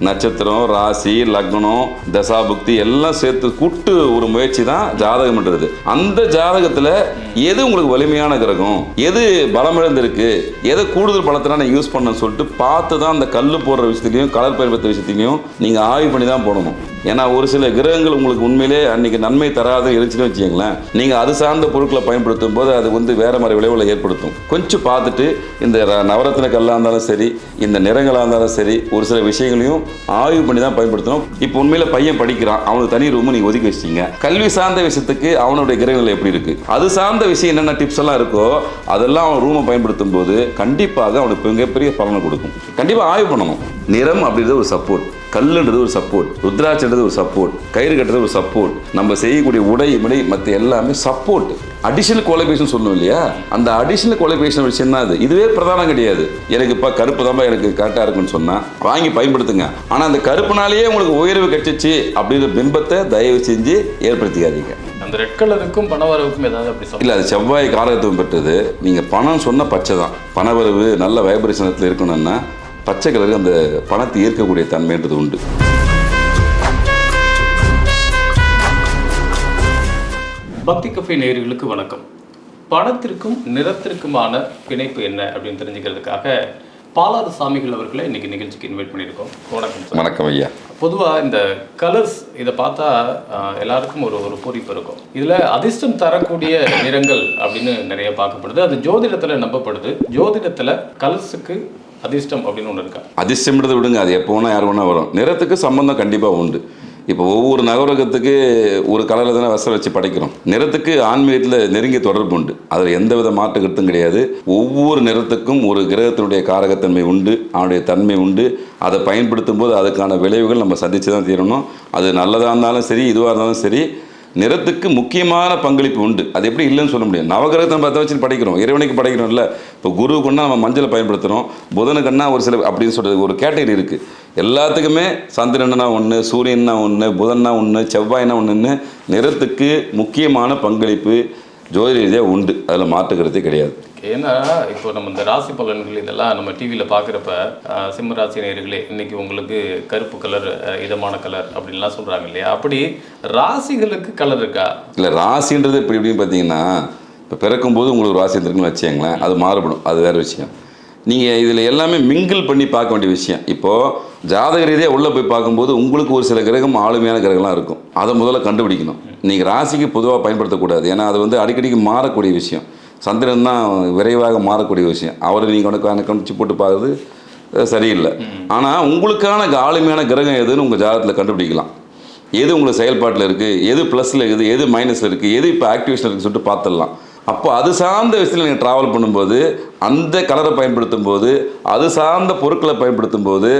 நட்சத்திரம் ராசி லக்னம் தசாபுக்தி எல்லாம் சேர்த்து கூட்டு ஒரு முயற்சி தான் ஜாதகம்ன்றது அந்த ஜாதகத்தில் எது உங்களுக்கு வலிமையான கிரகம்? எது பலமிழந்திருக்கு? எதை கூடுதல் பலத்தை நான் யூஸ் பண்ண சொல்லிட்டு பார்த்து தான் அந்த கல் போடுற விஷயத்துலையும் கலர் பயன்படுத்த விஷயத்தையும் நீங்கள் ஆய்வு பண்ணி தான் போடணும். ஏன்னா ஒரு சில கிரகங்கள் உங்களுக்கு உண்மையிலே அன்னைக்கு நன்மை தராத இருந்துச்சுன்னு வச்சுக்கோங்களேன். நீங்கள் அது சார்ந்த பொருட்களை பயன்படுத்தும் போது அது வந்து வேற மாதிரி விளைவுகளை ஏற்படுத்தும். கொஞ்சம் பார்த்துட்டு இந்த ர- கல்லாக இருந்தாலும் சரி இந்த நிறங்களாக இருந்தாலும் சரி ஒரு சில விஷயங்களையும் ஆய்வு பண்ணி தான் பயன்படுத்தணும். இப்போ உண்மையில பையன் படிக்கிறான். அவனுக்கு தனி ரூம் நீங்கள் ஒதுக்கி வச்சிட்டீங்க. கல்வி சார்ந்த விஷயத்துக்கு அவனுடைய கிரகங்கள் எப்படி இருக்கு? அது சார்ந்த விஷயம் என்னென்ன டிப்ஸ் எல்லாம் இருக்கோ அதெல்லாம் அவன் ரூமை பயன்படுத்தும் போது கண்டிப்பாக அவனுக்கு மிகப்பெரிய பலனை கொடுக்கும். கண்டிப்பாக ஆய்வு பண்ணணும். நிறம் அப்படின்றது ஒரு சப்போர்ட் கல்லுன்றது ஒரு சப்போர்ட் ருத்ராட்சன்றது ஒரு சப்போர்ட் கயிறு கட்டுறது ஒரு சப்போர்ட் நம்ம செய்யக்கூடிய உடை முடை மற்ற எல்லாமே சப்போர்ட் அடிஷனல் குவாலிஃபிகேஷன் சொல்லணும் இல்லையா? அந்த அடிஷனல் குவாலிஃபிகேஷன் விஷயம் தான் அது. இதுவே பிரதானம் கிடையாது. எனக்கு இப்போ கருப்பு தான் எனக்கு கரெக்டாக இருக்குன்னு சொன்னால் வாங்கி பயன்படுத்துங்க. ஆனால் அந்த கருப்புனாலேயே உங்களுக்கு உயர்வு கிடைச்சிச்சு அப்படின்ற பிம்பத்தை தயவு செஞ்சு ஏற்படுத்திக்காதீங்க. அந்த ரெட் கலருக்கும் பணவரவுக்கும் ஏதாவது அப்படி இல்லை அது செவ்வாய் காரகத்துவம் பெற்றது. நீங்கள் பணம் சொன்ன பச்சை தான். பணவரவு நல்ல வைப்ரேஷனத்தில் இருக்கணும்னா பச்சை கலருக்கு அந்த பணத்தை ஈர்க்கக்கூடிய தன்மைன்றது உண்டு. பக்தி கஃபே நேயர்களுக்கு வணக்கம். பணத்திற்கும் நிறத்திற்குமான பிணைப்பு என்ன அப்படின்னு தெரிஞ்சுக்கிறதுக்காக பாலாறு சாமிகள் அவர்களை இன்னைக்கு நிகழ்ச்சிக்கு இன்வைட் பண்ணியிருக்கோம். வணக்கம் வணக்கம் ஐயா. பொதுவாக இந்த கலர்ஸ் இதை பார்த்தா எல்லாருக்கும் ஒரு ஒரு பூரிப்பு இருக்கும். இதில் அதிர்ஷ்டம் தரக்கூடிய நிறங்கள் அப்படின்னு நிறைய பார்க்கப்படுது. அது ஜோதிடத்தில் நம்பப்படுது. ஜோதிடத்தில் கலர்ஸுக்கு அதிர்ஷ்டம் அப்படின்னு ஒன்று இருக்கா? அதிர்ஷ்டம்ன்றதை விடுங்க அது எப்போ வேணா யார் வேணா வரும். நிறத்துக்கு சம்பந்தம் கண்டிப்பாக உண்டு. இப்போ ஒவ்வொரு நகரகத்துக்கு ஒரு கலரில் தானே வசம் வச்சு படைக்கிறோம். நிறத்துக்கு ஆன்மீகத்தில் நெருங்கிய தொடர்பு உண்டு. அதில் எந்த வித மாற்று கருத்தும் கிடையாது. ஒவ்வொரு நிறத்துக்கும் ஒரு கிரகத்தினுடைய காரகத்தன்மை உண்டு அவனுடைய தன்மை உண்டு. அதை பயன்படுத்தும் போது அதுக்கான விளைவுகள் நம்ம சந்தித்து தான் தீரணும். அது நல்லதாக இருந்தாலும் சரி இதுவாக இருந்தாலும் சரி நிறத்துக்கு முக்கியமான பங்களிப்பு உண்டு. அது எப்படி இல்லைன்னு சொல்ல முடியும் நவகிரகத்தை அதை வச்சு படிக்கிறோம். இறைவனுக்கு படைக்கிறோம்ல. இப்போ குருவுக்குன்னா நம்ம மஞ்சளை பயன்படுத்துகிறோம் புதனுக்குன்னா ஒரு சில அப்படின்னு சொல்கிறது ஒரு கேட்டகரி இருக்குது எல்லாத்துக்குமே சந்திரன்னா ஒன்று சூரியன்னா ஒன்று புதன்னா ஒன்று செவ்வாய்னா ஒன்றுன்னு நிறத்துக்கு முக்கியமான பங்களிப்பு. ஜோதிட ரீதியாக உண்டு. அதில் மாற்றுக்கிறதே கிடையாது. ஏன்னா இப்போ நம்ம இந்த ராசி பலன்கள் இதெல்லாம் நம்ம டிவியில் பார்க்குறப்ப சிம்ம ராசி நேயர்களே இன்னைக்கு உங்களுக்கு கருப்பு கலர் இதமான கலர் அப்படின்லாம் சொல்கிறாங்க இல்லையா? அப்படி ராசிகளுக்கு கலர் இருக்கா? இல்லை ராசின்றது எப்படி எப்படின்னு பார்த்தீங்கன்னா இப்போ பிறக்கும்போது உங்களுக்கு ஒரு ராசி இருக்குன்னு வச்சுக்கங்களேன் அது மாறுபடும். அது வேறு விஷயம். நீங்கள் இதில் எல்லாமே மிங்கிள் பண்ணி பார்க்க வேண்டிய விஷயம். இப்போது ஜாதக ரீதியாக உள்ளே போய் பார்க்கும்போது உங்களுக்கு ஒரு சில கிரகம் ஆளுமையான கிரகம்லாம் இருக்கும். அதை முதல்ல கண்டுபிடிக்கணும். நீங்கள் ராசிக்கு பொதுவாக பயன்படுத்தக்கூடாது. ஏன்னா அது வந்து அடிக்கடிக்கு மாறக்கூடிய விஷயம். சந்திரன் தான் விரைவாக மாறக்கூடிய விஷயம். அவரை நீங்கள் உனக்கு கணிச்சு போட்டு பார்க்குறது சரியில்லை. ஆனால் உங்களுக்கான ஆளுமையான கிரகம் எதுன்னு உங்கள் ஜாதகத்தில் கண்டுபிடிக்கலாம். எது உங்களுக்கு செயல்பாட்டில் இருக்குது எது ப்ளஸில் இருக்குது? எது மைனஸில் இருக்குது எது இப்போ ஆக்டிவேஷன் இருக்குன்னு சொல்லிட்டு பார்த்துடலாம். அப்போ அது சார்ந்த விஷயத்தில் நீங்கள் ட்ராவல் பண்ணும்போது அந்த கலரை பயன்படுத்தும் போது அது சார்ந்த பொருட்களை பயன்படுத்தும் போது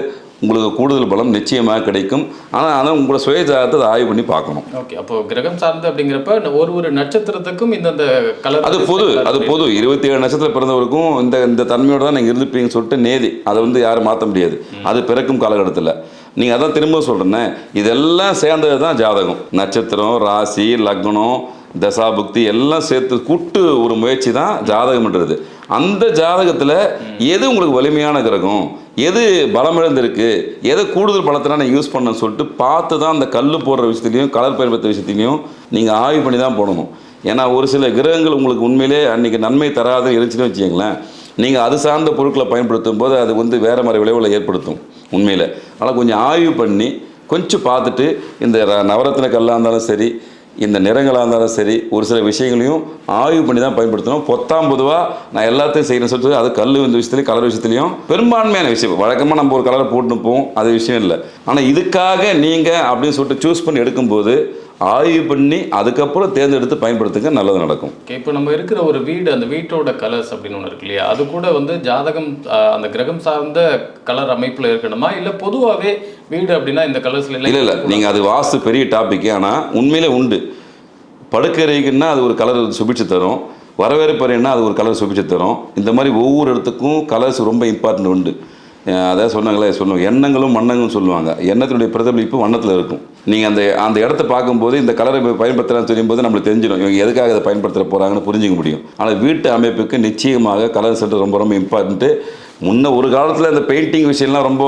உங்களுக்கு கூடுதல் பலம் நிச்சயமாக கிடைக்கும். ஆனால் அதை உங்களோட சுய ஜாதகத்தை அதை ஆய்வு பண்ணி பார்க்கணும். ஓகே அப்போ கிரகம் சார்ந்து அப்படிங்கிறப்ப ஒரு ஒரு நட்சத்திரத்துக்கும் இந்தந்த கலர் அது பொது அது பொது. இருபத்தி ஏழு நட்சத்திரம் பிறந்தவருக்கும் இந்த இந்த தன்மையோட தான் நீங்கள் இருந்துப்பீங்கன்னு சொல்லிட்டு நேதி. அதை வந்து யாரும் மாற்ற முடியாது. அது பிறக்கும் காலகட்டத்தில். நீங்கள் அதான் திரும்ப சொல்கிறேன்னே இதெல்லாம் சேர்ந்தது தான் ஜாதகம். நட்சத்திரம் ராசி லக்னம் தசாபுக்தி எல்லாம் சேர்த்து கூட்டு ஒரு முயற்சி தான் ஜாதகம்ன்றது. அந்த ஜாதகத்தில் எது உங்களுக்கு வலிமையான கிரகம்? எது பலமிழந்திருக்கு? எதை கூடுதல் பலத்தை நான் யூஸ் பண்ண சொல்லிட்டு பார்த்து தான் அந்த கல் போடுற விஷயத்துலையும் கலர் பயன்படுத்த விஷயத்தையும் நீங்கள் ஆய்வு பண்ணி தான் போடணும். ஏன்னா ஒரு சில கிரகங்கள் உங்களுக்கு உண்மையிலே அன்றைக்கி நன்மை தராத இருந்துச்சுன்னு வச்சுக்கோங்களேன். நீங்கள் அது சார்ந்த பொருட்களை பயன்படுத்தும் போது அது வந்து வேறு மாதிரி விளைவுகளை ஏற்படுத்தும் உண்மையில். ஆனால் கொஞ்சம் ஆய்வு பண்ணி கொஞ்சம் பார்த்துட்டு இந்த நவரத்தின கல்லாக இருந்தாலும் சரி இந்த நிறங்களாக இருந்தாலும் சரி ஒரு சில விஷயங்களையும் ஆய்வு பண்ணி தான் பயன்படுத்தணும். பொத்தாம் பொதுவாக நான் எல்லாத்தையும் செய்யணும்னு சொல்லிட்டு அது கல் இந்த விஷயத்துலையும் கலர் விஷயத்துலையும் பெரும்பான்மையான விஷயம். வழக்கமாக நம்ம ஒரு கலரை போட்டுன்னு போவோம் அது விஷயம் இல்லை. ஆனால் இதுக்காக நீங்கள் அப்படின்னு சொல்லிட்டு சூஸ் பண்ணி எடுக்கும்போது ஆய்வு பண்ணி அதுக்கப்புறம் தேர்ந்தெடுத்து பயன்படுத்துங்க நல்லது நடக்கும். இப்போ நம்ம இருக்கிற ஒரு வீடு அந்த வீட்டோட கலர்ஸ் அப்படின்னு ஒன்று இருக்கு இல்லையா? அது கூட வந்து ஜாதகம் அந்த கிரகம் சார்ந்த கலர் அமைப்பில் இருக்கணுமா? இல்லை பொதுவாகவே வீடு அப்படின்னா இந்த கலர்ஸ்ல இல்லை இல்லை. நீங்கள் அது வாஸ்து பெரிய டாபிக் ஆனால் உண்மையிலே உண்டு. படுக்கறைக்குன்னா அது ஒரு கலர் சுபிச்சு தரும். வரவேற்பறைன்னா அது ஒரு கலர் சுபிச்சு தரும். இந்த மாதிரி ஒவ்வொரு இடத்துக்கும் கலர்ஸ் ரொம்ப இம்பார்ட்டன்ட் உண்டு. அதான் சொன்னாங்களே சொல்லுவாங்க. எண்ணங்களும் வண்ணங்களும் சொல்லுவாங்க. எண்ணத்தினுடைய பிரதிபலிப்பு வண்ணத்தில் இருக்கும். நீங்கள் அந்த அந்த இடத்த பார்க்கும்போது இந்த கலரை பயன்படுத்தலாம்னு சொல்லும்போது நம்மளுக்கு தெரிஞ்சிடும். இவங்க எதுக்காக அதை பயன்படுத்த போகிறாங்கன்னு புரிஞ்சுக்க முடியும். ஆனால் வீட்டு அமைப்புக்கு நிச்சயமாக கலர் செட்டு ரொம்ப ரொம்ப இம்பார்ட்டன்ட்டு முன்ன ஒரு காலத்தில் இந்த பெயிண்டிங் விஷயம்லாம் ரொம்ப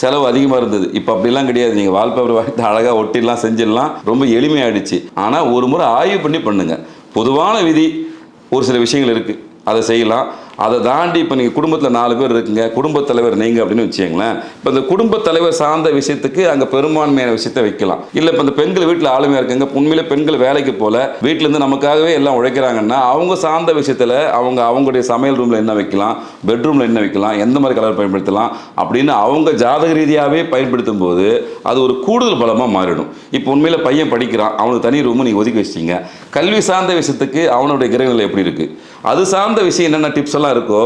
செலவு அதிகமாக இருந்தது. இப்போ அப்படிலாம் கிடையாது. நீங்கள் வால்பேப்பர் வாங்கி அழகாக ஒட்டிலாம் செஞ்சிடலாம். ரொம்ப எளிமையாயிடுச்சு. ஆனால் ஒரு முறை ஆய்வு பண்ணி பண்ணுங்கள் பொதுவான விதி ஒரு சில விஷயங்கள் இருக்குது அதை செய்யலாம். அதை தாண்டி இப்போ நீங்கள் குடும்பத்தில் நாலு பேர் இருக்குங்க குடும்பத் தலைவர் நீங்கள் அப்படின்னு வச்சுங்களேன் இப்போ இந்த குடும்பத் தலைவர் சார்ந்த விஷயத்துக்கு அங்கே பெரும்பான்மையான விஷயத்தை வைக்கலாம். இல்லை இப்போ இந்த பெண்கள் வீட்டில் ஆளுமையாக இருக்குங்க உண்மையிலே பெண்கள் வேலைக்கு போல வீட்டிலேருந்து நமக்காகவே எல்லாம் உழைக்கிறாங்கன்னா அவங்க சார்ந்த விஷயத்தில் அவங்க அவங்களுடைய சமையல் ரூமில் என்ன வைக்கலாம் பெட்ரூமில் என்ன வைக்கலாம் எந்த மாதிரி கலர் பயன்படுத்தலாம் அப்படின்னு அவங்க ஜாதக ரீதியாகவே பயன்படுத்தும் போது அது ஒரு கூடுதல் பலமாக மாறிடும். இப்போ உண்மையில் பையன் படிக்கிறான் அவனுக்கு தனி ரூமு நீங்கள் ஒதுக்கி வச்சிட்டீங்க. கல்வி சார்ந்த விஷயத்துக்கு அவனுடைய கிரகநிலை எப்படி இருக்குது அது சார்ந்த விஷயம் என்னென்ன டிப்ஸ் எல்லாம் இருக்கோ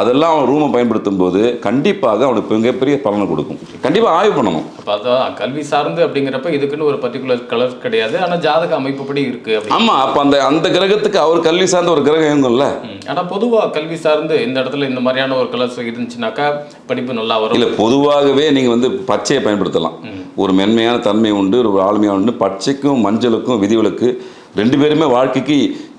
அதெல்லாம் அவன் ரூமை பயன்படுத்தும் போது கண்டிப்பாக அவனுக்கு மிகப்பெரிய பலனை கொடுக்கும். கண்டிப்பாக ஆய்வு பண்ணணும். அதான் கல்வி சார்ந்து அப்படிங்கிறப்ப இதுக்குன்னு ஒரு பர்டிகுலர் கலர் கிடையாது. ஆனால் ஜாதக அமைப்புப்படி இருக்கு ஆமாம் அப்போ அந்த அந்த கிரகத்துக்கு அவர் கல்வி சார்ந்த ஒரு கிரகம் இயங்கும்ல ம். ஆனா பொதுவா கல்வி சார்ந்து இந்த இடத்துல இந்த மாதிரியான ஒரு கலர்ஸ் இருந்துச்சுனாக்கா படிப்பு நல்லா வரும். இல்லை பொதுவாகவே நீங்கள் வந்து பச்சையை பயன்படுத்தலாம். ஒரு மென்மையான தன்மை உண்டு ஒரு ஆளுமையாக உண்டு. பச்சைக்கும் மஞ்சளுக்கும் விதிவிலக்கு ரெண்டு பேருமே வாழ்க்கைக்கு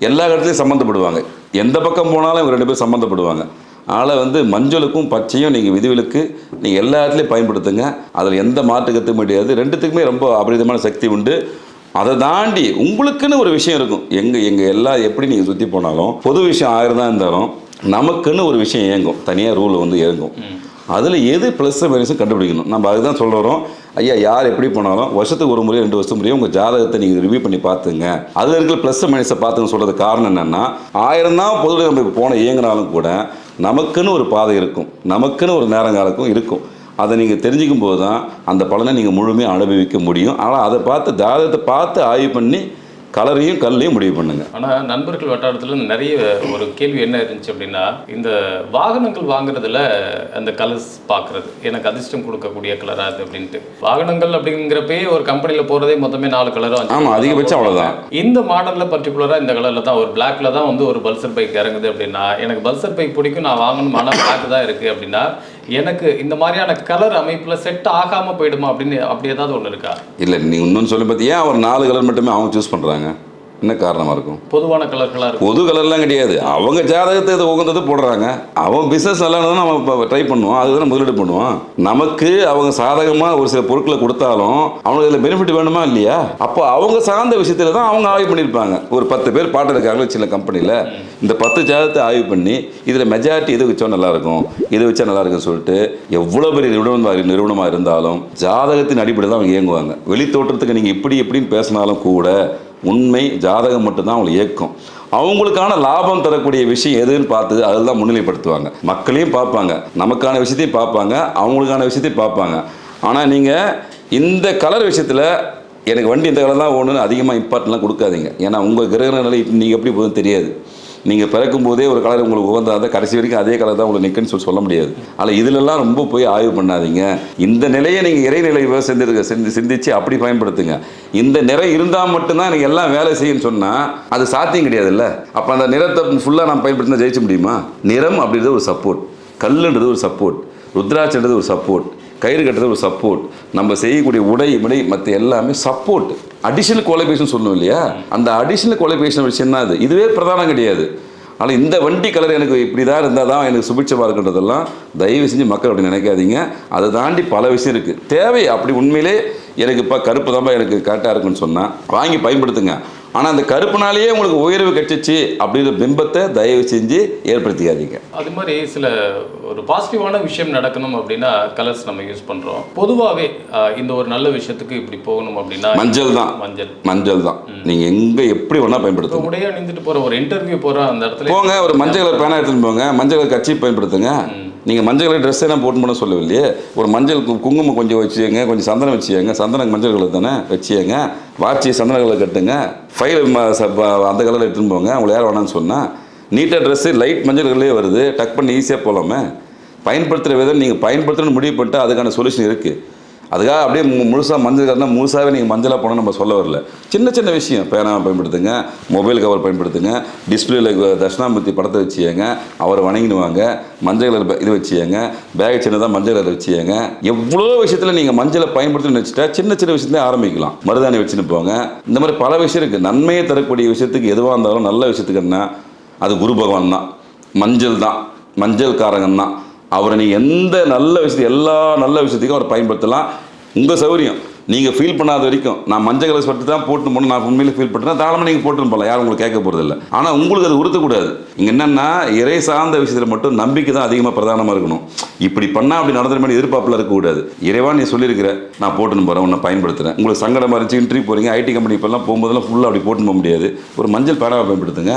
எல்லா இடத்துலையும் சம்மந்தப்படுவாங்க எந்த பக்கம் போனாலும் இவங்க ரெண்டு பேரும் சம்மந்தப்படுவாங்க. அதனால் வந்து மஞ்சளுக்கும் பச்சையும் நீங்கள் விதிவிலக்கு நீங்கள் எல்லா இடத்துலையும் பயன்படுத்துங்க. அதில் எந்த மாற்று கருத்தும் கிடையாது. ரெண்டுத்துக்குமே ரொம்ப அபரிதமான சக்தி உண்டு. அதை தாண்டி உங்களுக்குன்னு ஒரு விஷயம் இருக்கும். எங்கே எங்கள் எல்லா எப்படி நீங்கள் சுற்றி போனாலும் பொது விஷயம் ஆயிரம் தான் இருந்தாலும் நமக்குன்னு ஒரு விஷயம் இயங்கும். தனியாக ரூல் வந்து இயங்கும். அதில் எது ப்ளஸ் மைனஸும் கண்டுபிடிக்கணும்? நம்ம அதுதான் சொல்கிறோம் ஐயா யார் எப்படி போனாலும் வருஷத்துக்கு ஒரு முறை ரெண்டு வருஷம் முறையும் உங்கள் ஜாதகத்தை நீங்கள் ரிவ்யூ பண்ணி பார்த்துங்க. அதில் இருக்கிற ப்ளஸ் மைனஸை பார்த்துங்க சொல்கிறது காரணம் என்னென்னா ஆயிரம் தான் பொதுவில் நம்ம இப்போ போன இயங்கினாலும் கூட நமக்குன்னு ஒரு பாதை இருக்கும். நமக்குன்னு ஒரு நேரங்காலக்கும் இருக்கும். அதை நீங்கள் தெரிஞ்சுக்கும் போது தான் அந்த பலனை நீங்கள் முழுமையாக அனுபவிக்க முடியும். ஆனால் அதை பார்த்து ஜாதகத்தை பார்த்து ஆய்வு பண்ணி கலரையும் கல்லையும் முடிவு பண்ணுங்க. ஆனா நண்பர்கள் வட்டாரத்துல நிறைய ஒரு கேள்வி என்ன இருந்துச்சு அப்படின்னா இந்த வாகனங்கள் வாங்குறதுல அந்த கலர்ஸ் பார்க்கிறது எனக்கு அதிர்ஷ்டம் கொடுக்கக்கூடிய கலரா அது அப்படின்ட்டு. வாகனங்கள் அப்படிங்கிறப்பே ஒரு கம்பெனில போறதே மொத்தமே நாலு கலரும் ஆமா, அதிகபட்சம் அவ்வளவுதான். இந்த மாடல்ல பர்டிகுலரா இந்த கலர்ல தான் ஒரு பிளாக்ல தான் வந்து ஒரு பல்சர் பைக் இறங்குது அப்படின்னா எனக்கு பல்சர் பைக் பிடிக்கும் நான் வாங்கணும் ஆனால் பிளாக் தான் இருக்கு அப்படின்னா எனக்கு இந்த மாதிரியான கலர் அமைப்பில் செட் ஆகாமல் போயிடுமா அப்படின்னு அப்படி ஏதாவது ஒன்று இருக்கா? இல்லை நீ இன்னொன்று சொல்லி பார்த்தியா அவர் நாலு கலர் மட்டுமே அவங்க சூஸ் பண்ணுறாங்க என்ன காரணமாக இருக்கும்? பொதுவான கலர்களா இருக்கும். பொது கலர்லாம் கிடையாது. அவங்க ஜாதகத்தை இது உகந்தது போடுறாங்க. அவன் பிஸ்னஸ் நல்லா நம்ம இப்போ ட்ரை பண்ணுவோம் அதுதான் முதலீடு பண்ணுவோம் நமக்கு அவங்க சாதகமாக ஒரு சில பொருட்களை கொடுத்தாலும் அவங்களுக்கு இதில் பெனிஃபிட் வேணுமா இல்லையா? அப்போ அவங்க சார்ந்த விஷயத்தில் தான் அவங்க ஆய்வு பண்ணியிருப்பாங்க. ஒரு பத்து பேர் பாட்டு இருக்காங்களே சின்ன கம்பெனியில் இந்த பத்து ஜாதகத்தை ஆய்வு பண்ணி இதில் மெஜாரிட்டி இது வச்சா நல்லா இருக்கும்? இது வச்சா நல்லா இருக்கும்னு சொல்லிட்டு எவ்வளோ பெரிய நிறுவனம் நிறுவனமாக இருந்தாலும் ஜாதகத்தின் அடிப்படையில் தான் அவங்க இயங்குவாங்க. வெளி தோற்றத்துக்கு நீங்கள் இப்படி இப்படின்னு பேசினாலும் கூட உண்மை ஜாதகம் மட்டும்தான் அவங்களை இயக்கும். அவங்களுக்கான லாபம் தரக்கூடிய விஷயம் எதுன்னு பார்த்து அதில் தான் முன்னிலைப்படுத்துவாங்க. மக்களையும் பார்ப்பாங்க. நமக்கான விஷயத்தையும் பார்ப்பாங்க. அவங்களுக்கான விஷயத்தையும் பார்ப்பாங்க. ஆனால் நீங்கள் இந்த கலர் விஷயத்தில் எனக்கு வண்டி இந்த கலர் தான் ஒன்றுன்னு அதிகமாக இம்பார்ட்டன்லாம் கொடுக்காதீங்க. ஏன்னா உங்கள் கிரக நிலை நீங்கள் எப்படி போதும் தெரியாது. நீங்கள் பிறக்கும் போதே ஒரு கலர் உங்களுக்கு உகந்தாத கடைசி வரைக்கும் அதே கலர் தான் உங்களுக்கு நிற்குன்னு சொல்லி சொல்ல முடியாது. ஆனால் இதிலெல்லாம் ரொம்ப போய் ஆய்வு பண்ணாதீங்க. இந்த நிலையை நீங்கள் இறைநிலை சிந்திருக்க சிந்தி சிந்திச்சு அப்படி பயன்படுத்துங்க. இந்த நிறம் இருந்தால் மட்டும்தான் எனக்கு எல்லாம் வேலை செய்யுன்னு சொன்னால் அது சாத்தியம் கிடையாதுல்ல. அப்போ அந்த நிறத்தை ஃபுல்லாக நான் பயன்படுத்தினா ஜெயிச்ச முடியுமா? நிறம் அப்படின்றது ஒரு சப்போர்ட் கல்லுன்றது ஒரு சப்போர்ட் ருத்ராட்சன்றது ஒரு சப்போர்ட் கயிறு கட்டுறது ஒரு சப்போர்ட் நம்ம செய்யக்கூடிய உடை முடை மற்ற எல்லாமே சப்போர்ட் அடிஷனல் குவாலிஃபிகேஷன் சொல்லணும் இல்லையா? அந்த அடிஷனல் குவாலிஃபிகேஷன் விஷயம் தான் அது இதுவே பிரதானம் கிடையாது. ஆனால் இந்த வண்டி கலர் எனக்கு இப்படி தான் இருந்தால் தான் எனக்கு சுபிட்சமாக இருக்குன்றதெல்லாம் தயவு செஞ்சு மக்கள் அப்படி நினைக்காதீங்க. அதை தாண்டி பல விஷயம் இருக்குது தேவை அப்படி உண்மையிலே எனக்கு இப்போ கருப்பு தான் எனக்கு கரெக்டாக இருக்குன்னு சொன்னால் வாங்கி பயன்படுத்துங்க. ஆனால் அந்த கருப்புனாலேயே உங்களுக்கு உயர்வு கிடைச்சிச்சு அப்படின்ற பிம்பத்தை தயவு செஞ்சு ஏற்படுத்திக்காதீங்க. அது மாதிரி சில ஒரு பாசிட்டிவான விஷயம் நடக்கணும் அப்படின்னா கலர்ஸ் நம்ம யூஸ் பண்றோம். பொதுவாகவே இந்த ஒரு நல்ல விஷயத்துக்கு இப்படி போகணும் அப்படின்னா மஞ்சள் தான். மஞ்சள். மஞ்சள் தான். நீங்கள் எங்கே எப்படி வேணால் இப்போ பயன்படுத்துங்க. உடைய அணிந்துட்டு போற ஒரு இன்டர்வியூ போற அந்த இடத்துல போங்க ஒரு மஞ்சள் கலர் பேனா எடுத்துன்னு போங்க. மஞ்சள் கலர் கட்சி பயன்படுத்துங்க. நீங்கள் மஞ்சள் கலர் ட்ரெஸ் எல்லாம் போட்டு போன சொல்லவில்லையே. ஒரு மஞ்சள் கு- குங்குமம் கொஞ்சம் வச்சுங்க கொஞ்சம் சந்தனம் வச்சுக்கோங்க. சந்தனம் மஞ்சள் கலர் தானே? வச்சுக்கோங்க. வாட்சி சந்தன கலர் கட்டுங்க. ஃபைல் அந்த கலரில் எடுத்துன்னு போங்க. உங்களை யார் வேணாம்னு சொன்னால் நீட்டாக ட்ரெஸ்ஸு லைட் மஞ்சள் கலர்லேயே வருது. டக் பண்ணி ஈஸியாக போகலாமே பயன்படுத்துகிற விதம் நீங்கள் பயன்படுத்தணும்னு முடிவு பண்ணிட்டு அதுக்கான சொல்யூஷன் இருக்குது அதுக்காக அப்படியே முழுசாக மஞ்சள் கலர்னா முழுசாகவே நீங்கள் மஞ்சளாக போனால் நம்ம சொல்ல வரல. சின்ன சின்ன விஷயம். பேனா பயன்படுத்துங்க மொபைல் கவர் பயன்படுத்துங்க டிஸ்பிளேல தட்சிணாமூர்த்தி படத்தை வச்சுக்கோங்க அவரை வணங்கிடுவாங்க மஞ்சள் கலர் இது வச்சுக்கோங்க பேக் சின்னதாக மஞ்சள் கலர் வச்சுக்கோங்க எவ்வளோ விஷயத்தில் நீங்கள் மஞ்சளை பயன்படுத்தணும்னு வச்சுட்டா சின்ன சின்ன விஷயத்துல ஆரம்பிக்கலாம். மருதாணி வச்சுன்னு போங்க. இந்த மாதிரி பல விஷயம் இருக்குது நன்மையை தரக்கூடிய விஷயத்துக்கு எதுவாக இருந்தாலும் நல்ல விஷயத்துக்கு என்ன? அது குரு பகவான் தான். மஞ்சள் தான். மஞ்சள் காரகம் தான். அவரை நீங்கள் எந்த நல்ல விஷயத்து எல்லா நல்ல விஷயத்துக்கும் அவரை பயன்படுத்தலாம். உங்கள் சௌகரியம் நீங்கள் ஃபீல் பண்ணாத வரைக்கும் நான் மஞ்சள் கலர் ஸ்வெட்டர் தான் போட்டு போகணும் நான் உண்மையிலே ஃபீல் பண்ணுறேன் தாராளமாக நீங்கள் போட்டு போகலாம் யாரும் உங்களுக்கு கேட்க போகிறதில்ல ஆனால் உங்களுக்கு அது உறுத்தக்கூடாது. இங்கே என்னென்னா இறை சார்ந்த விஷயத்தில் மட்டும் நம்பிக்கை தான் அதிகமாக பிரதானமாக இருக்கணும். இப்படி பண்ணால் அப்படி நடந்துற மாதிரி எதிர்பார்ப்பில் இருக்கக்கூடாது இறைவா நீ சொல்லியிருக்கிற நான் போட்டுன்னு போகிறேன் உன்னை பயன்படுத்துகிறேன் உங்களுக்கு சங்கடமாக இருந்துச்சு இன்ட்ரி போகிறீங்க ஐடி கம்பெனி இப்போல்லாம் போகும்போதெல்லாம் ஃபுல்லாக அப்படி போட்டுன்னு போக முடியாது. ஒரு மஞ்சள் பேடாவை பயன்படுத்துங்க.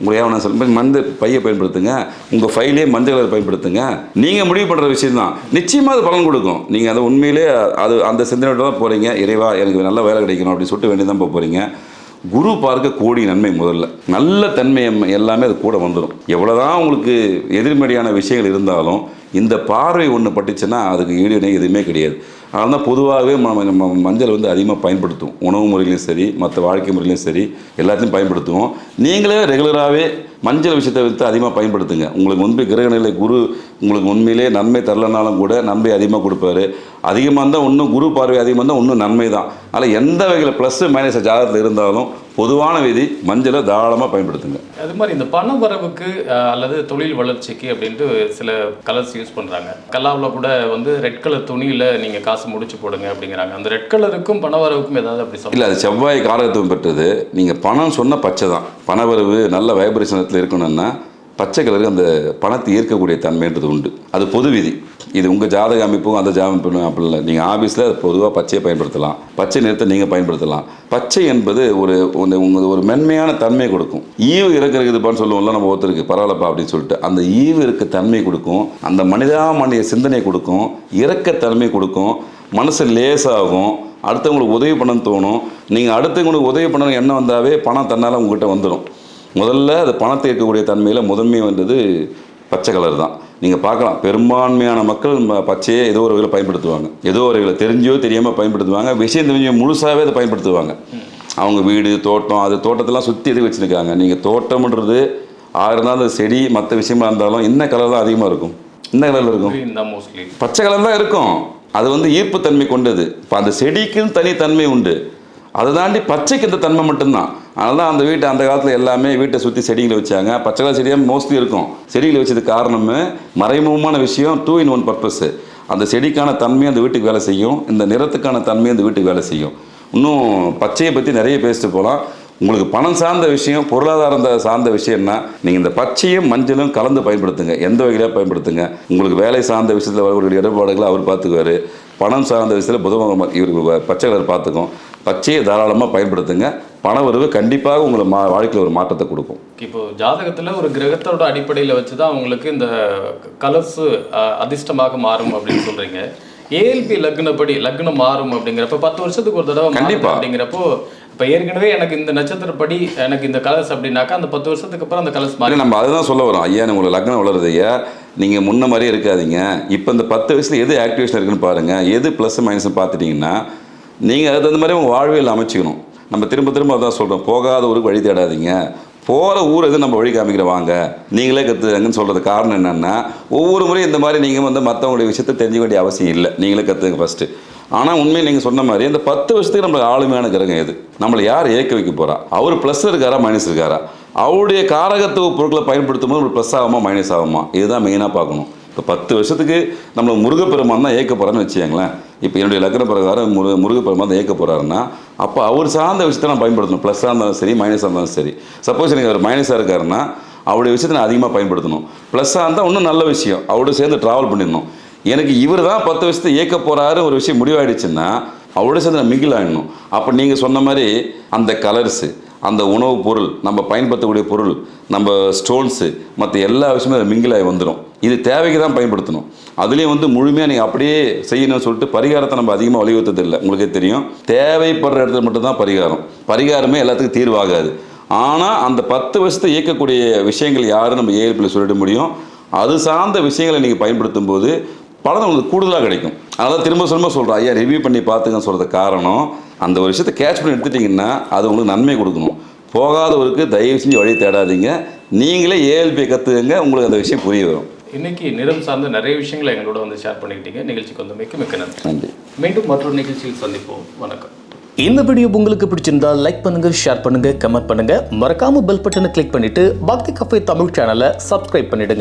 உங்களை நான் சொல்ல மஞ்சள் பையை பயன்படுத்துங்க உங்கள் ஃபைலே மஞ்சள் கலர் பயன்படுத்துங்க. நீங்கள் முடிவு பண்ணுற விஷயம் தான் நிச்சயமாக அது பலன் கொடுக்கும். நீங்கள் அதை உண்மையிலே அது அந்த சிந்தனையோட தான் போகிறீங்க இறைவா எனக்கு நல்ல வேலை கிடைக்கணும் அப்படின்னு சொல்லிட்டு வேண்டி தான் போக போகிறீங்க குரு பார்க்க கோடி நன்மை முதல்ல. நல்ல தன்மை எல்லாமே அது கூட வந்துடும் எவ்வளோதான் உங்களுக்கு எதிர்மறையான விஷயங்கள் இருந்தாலும் இந்த பார்வை ஒன்று பட்டுச்சுன்னா அதுக்கு ஈடு இணை எதுவுமே கிடையாது. அதனால் தான் பொதுவாகவே ம- நம்ம மஞ்சள் வந்து அதிகமாக பயன்படுத்துவோம் உணவு முறையிலையும் சரி மற்ற வாழ்க்கை முறையிலையும் சரி எல்லாத்தையும் பயன்படுத்துவோம். நீங்களே ரெகுலராகவே மஞ்சள் விஷயத்தை வந்து அதிகமாக பயன்படுத்துங்க. உங்களுக்கு முன்பு கிரகநிலை குரு உங்களுக்கு உண்மையிலே நன்மை தரலனாலும் கூட நன்மை அதிகமாக கொடுப்பாரு. அதிகமாக இருந்தால் இன்னும் குரு பார்வை அதிகமாக இருந்தால் இன்னும் நன்மை தான். அதனால் எந்த வகையில் ப்ளஸ் மைனஸ் ஜாதகத்தில் இருந்தாலும் பொதுவான விதி மஞ்சளை தாராளமாக பயன்படுத்துங்க. அது மாதிரி இந்த பண வரவுக்கு அல்லது தொழில் வளர்ச்சிக்கு அப்படின்ட்டு சில கலர்ஸ் யூஸ் பண்றாங்க. கல்லாவில் கூட வந்து ரெட் கலர் துணியில நீங்க காசு முடிச்சு போடுங்க அப்படிங்கிறாங்க. அந்த ரெட் கலருக்கும் பண வரவுக்கும் ஏதாவது அப்படி சொல்ல இல்லை அது செவ்வாய் காரகத்துவம் பெற்றது. நீங்கள் பணம் சொன்ன பச்சை தான். பணவரவு நல்ல வைப்ரேஷனத்தில் இருக்கணும்னா பச்சை கலருக்கு அந்த பணத்தை ஈர்க்கக்கூடிய தன்மைன்றது உண்டு. அது பொது விதி. இது உங்கள் ஜாதக அமைப்பும் அந்த ஜாதக அமைப்பும் அப்படி இல்லை. நீங்கள் ஆஃபீஸில் பொதுவாக பச்சையை பயன்படுத்தலாம். பச்சை நிறத்தை நீங்கள் பயன்படுத்தலாம். பச்சை என்பது ஒரு உங்களுக்கு ஒரு மென்மையான தன்மை கொடுக்கும். ஈவு இறக்குறதுப்பான்னு சொல்லுவோம்ல நம்ம ஒருத்தருக்கு பரவாயில்லப்பா அப்படின்னு சொல்லிட்டு அந்த ஈவு இருக்க தன்மை கொடுக்கும். அந்த மனிதாமனிய சிந்தனை கொடுக்கும். இறக்கத்தன்மை கொடுக்கும். மனசு லேசாகும். அடுத்தவங்களுக்கு உதவி பண்ணணும்னு தோணும். நீங்கள் அடுத்தவங்களுக்கு உதவி பண்ணணும் எண்ணம் வந்தாவே பணம் தன்னால் உங்கள்கிட்ட வந்துடும் முதல்ல அது பணத்தை இருக்கக்கூடிய தன்மையில் முதன்மை வந்தது பச்சை கலர் தான். நீங்கள் பார்க்கலாம். பெரும்பான்மையான மக்கள் பச்சையை ஏதோ ஒரு வகையில் பயன்படுத்துவாங்க. ஏதோ ஒரு வகையில் தெரிஞ்சோ தெரியாமல் பயன்படுத்துவாங்க. விஷயம் தெரிஞ்ச முழுசாகவே அதை பயன்படுத்துவாங்க. அவங்க வீடு தோட்டம் அது தோட்டத்தெல்லாம் சுற்றி எது வச்சுருக்காங்க? நீங்கள் தோட்டம்ன்றது ஆயிரம் இருந்தாலும் அது செடி மற்ற விஷயமா இருந்தாலும் என்ன கலர் தான் அதிகமாக இருக்கும். என்ன கலரில் இருக்கும். மோஸ்ட்லி பச்சை கலர் தான் இருக்கும். அது வந்து ஈர்ப்புத்தன்மை கொண்டது. இப்போ அந்த செடிக்குன்னு தனி தன்மை உண்டு. அதை தாண்டி பச்சைக்கு இந்த தன்மை மட்டும்தான். அதனால தான் அந்த வீட்டை அந்த காலத்தில் எல்லாமே வீட்டை சுற்றி செடிகளை வச்சாங்க. பச்சை கலர் செடியாக மோஸ்ட்லி இருக்கும். செடிகளை வச்சது காரணமே மறைமுகமான விஷயம் டூ இன் ஒன் பர்பஸ்ஸு அந்த செடிக்கான தன்மையை அந்த வீட்டுக்கு வேலை செய்யும். இந்த நிறத்துக்கான தன்மையை அந்த வீட்டுக்கு வேலை செய்யும். இன்னும் பச்சையை பற்றி நிறைய பேசிட்டு போகலாம். உங்களுக்கு பணம் சார்ந்த விஷயம் பொருளாதாரம் சார்ந்த விஷயம்னா நீங்கள் இந்த பச்சையும் மஞ்சளும் கலந்து பயன்படுத்துங்க. எந்த வகையில பயன்படுத்துங்க? உங்களுக்கு வேலை சார்ந்த விஷயத்தில் வரக்கூடிய இடர்பாடுகளை அவர் பார்த்துக்குவார். பணம் சார்ந்த விஷயத்தில் புதன் இவர் பச்சை கலர் பார்த்துக்கும். பச்சையை தாராளமாக பயன்படுத்துங்க. பண வரவு கண்டிப்பாக உங்களை மா வாழ்க்கையில் ஒரு மாற்றத்தை கொடுக்கும். இப்போ ஜாதகத்துல ஒரு கிரகத்தோட அடிப்படையில வச்சு தான் உங்களுக்கு இந்த கலர்ஸ் அதிர்ஷ்டமாக மாறும் அப்படின்னு சொல்றீங்க. ஏஎல்பி லக்னப்படி லக்னம் மாறும் அப்படிங்கிறப்ப பத்து வருஷத்துக்கு ஒரு தடவை மாறுது கண்டிப்பா. அப்படிங்கிறப்போ இப்போ ஏற்கனவே எனக்கு இந்த நட்சத்திரப்படி எனக்கு இந்த கலர்ஸ் அப்படின்னாக்கா அந்த பத்து வருஷத்துக்கு அப்புறம் அந்த கலர்ஸ் மாறி நம்ம நம்ம அதுதான் சொல்ல வரோம். ஐயா உங்களுக்கு லக்னம் வளருது ஐயா. நீங்கள் முன்ன மாதிரியே இருக்காதீங்க. இப்போ இந்த பத்து வயசில் எது ஆக்டிவேஷன் இருக்குன்னு பாருங்கள் எது ப்ளஸ் மைனஸ் பார்த்துட்டிங்கன்னா நீங்கள் அதுக்கு தகுந்த மாதிரி உங்கள் வாழ்வியல் அமைச்சிக்கணும். நம்ம திரும்ப திரும்ப அதான் சொல்கிறோம் போகாத ஊருக்கு வழி தேடாதீங்க. போகிற ஊர் எது நம்ம வழி காமிக்கிற வாங்க. நீங்களே கற்றுக்கங்கன்னு சொல்கிறது காரணம் என்னென்னா ஒவ்வொரு முறையும் இந்த மாதிரி நீங்கள் வந்து மற்றவங்களுடைய விஷயத்தை தெரிஞ்சுக்க வேண்டிய அவசியம் இல்லை. நீங்களே கற்றுங்க ஃபஸ்ட்டு ஆனால் உண்மையை நீங்கள் சொன்ன மாதிரி இந்த பத்து வருஷத்துக்கு நம்மளுக்கு ஆளுமையான கிரகம் எது? நம்மளை யார் ஏக்க வைக்க போகிறா அவர் ப்ளஸ் இருக்காரா மைனஸ் இருக்காரா? அவருடைய காரகத்துவ பொருட்களை பயன்படுத்தும் போது ஒரு ப்ளஸ் ஆகுமா மைனஸ் ஆகுமா? இதுதான் மெயினாக பார்க்கணும். இப்போ பத்து வருஷத்துக்கு நம்மளை முருகப்பெருமான் தான் இயக்க போகிறான்னு வச்சுக்கோங்களேன். இப்போ என்னுடைய லக்ன பிரகாரம் முருக முருகப்பெருமான் தான் இயக்க போகிறாருன்னா அப்போ அவர் சார்ந்த விஷயத்தை நான் பயன்படுத்தணும். ப்ளஸ்ஸாக இருந்தாலும் சரி மைனஸாக இருந்தாலும் சரி. சப்போஸ் எனக்கு அவர் மைனஸாக இருக்காருன்னா அவருடைய விஷயத்தை நான் அதிகமாக பயன்படுத்தணும். ப்ளஸ்ஸாக இருந்தால் இன்னும் நல்ல விஷயம். அவரோட சேர்ந்து ட்ராவல் பண்ணிடணும். எனக்கு இவர் தான் பத்து வருஷத்தை இயக்க போகிறாரு ஒரு விஷயம் முடிவாயிடுச்சுன்னா அவரோட சேர்ந்து நான் மிங்கில் ஆகிடணும் அப்போ நீங்கள் சொன்ன மாதிரி அந்த கலர்ஸு அந்த உணவுப் பொருள் நம்ம பயன்படுத்தக்கூடிய பொருள் நம்ம ஸ்டோன்ஸு மற்ற எல்லா விஷயமும் அதை மிங்கிலாகி வந்துடும் இது தேவைக்கு தான் பயன்படுத்தணும். அதுலேயும் வந்து முழுமையாக நீங்கள் அப்படியே செய்யணும்னு சொல்லிட்டு பரிகாரத்தை நம்ம அதிகமாக வலியுறுத்தது இல்லை உங்களுக்கே தெரியும். தேவைப்படுற இடத்துல மட்டும்தான் பரிகாரம். பரிகாரமே எல்லாத்துக்கும் தீர்வாகாது. ஆனால் அந்த பத்து வருஷத்தை இயக்கக்கூடிய விஷயங்கள் யாரும் நம்ம ஏற்பில் சொல்லிட முடியும்? அது சார்ந்த விஷயங்களை நீங்கள் பயன்படுத்தும் போது பலன் உங்களுக்கு கூடுதலாக கிடைக்கும். அதனால் திரும்ப திரும்ப சொல்கிறேன் ஐயா ரிவ்யூ பண்ணி பார்த்துங்கன்னு சொல்கிறது காரணம் அந்த ஒரு விஷயத்தை கேட்ச் பண்ணி எடுத்துட்டிங்கன்னா அது உங்களுக்கு நன்மை கொடுக்கணும். போகாதவருக்கு தயவு செஞ்சு வழி தேடாதீங்க. நீங்களே ஏஎல்பி கற்றுக்கங்க உங்களுக்கு அந்த விஷயம் புரிய வரும். இன்னைக்கு நிறம் சார்ந்த நிறைய விஷயங்களை எங்களோட வந்து ஷேர் பண்ணிக்கிட்டீங்க. நிகழ்ச்சிக்கு வந்து மிக்க மிக்க நன்றி. நன்றி. மீண்டும் மற்றொரு நிகழ்ச்சியில் சந்திப்போம். வணக்கம். இந்த வீடியோ உங்களுக்கு பிடிச்சிருந்தா லைக் பண்ணுங்க ஷேர் பண்ணுங்க கமெண்ட் பண்ணுங்க. மறக்காம பெல் பட்டனை கிளிக் பண்ணிட்டு பக்தி கஃபே தமிழ் சேனலை சப்ஸ்கிரைப் பண்ணிடுங்க.